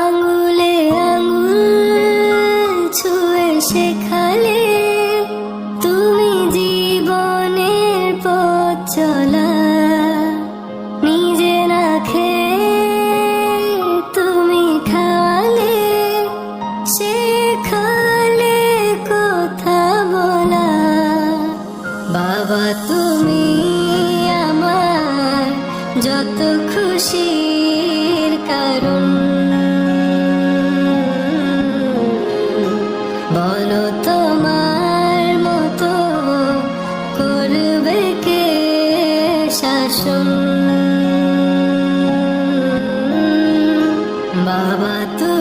আঙুলে আঙুল শেখালে তুমি জীবনের পথ চলা। নিজে তুমি খালে, শেখালে কথা বলা। বাবা, তুমি আমার যত খুশির কারণ। শাসন বাবা তুমি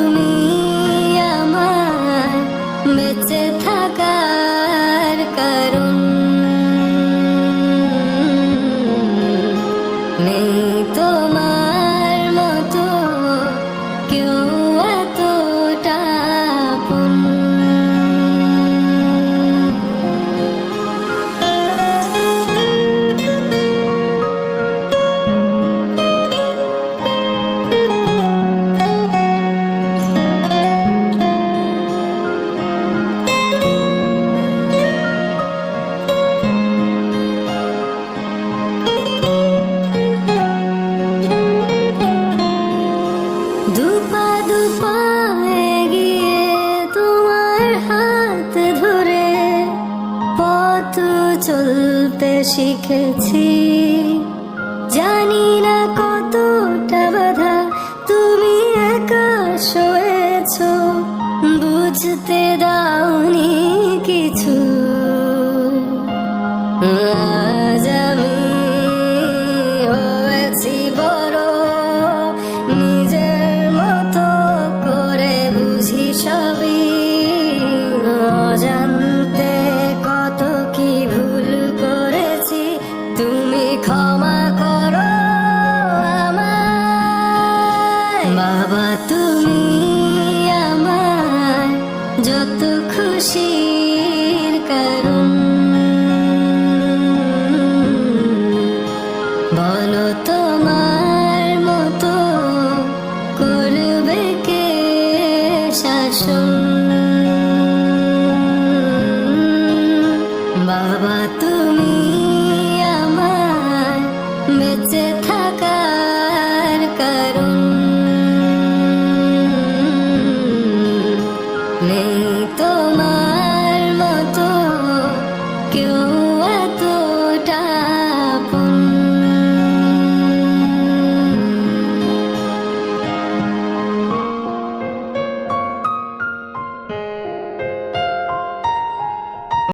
হাত ধরে পথ চলতে শিখেছি। জানি না কতটা বাধা তুমি একা শোয়েছ বুঝতে দাওনি কিছু বাবা, তুমি আমার যত খুশির কারণ। বলো তোমার মতো করবে কে শাসন? বাবা, তুমি আমার বেঁচে থাকার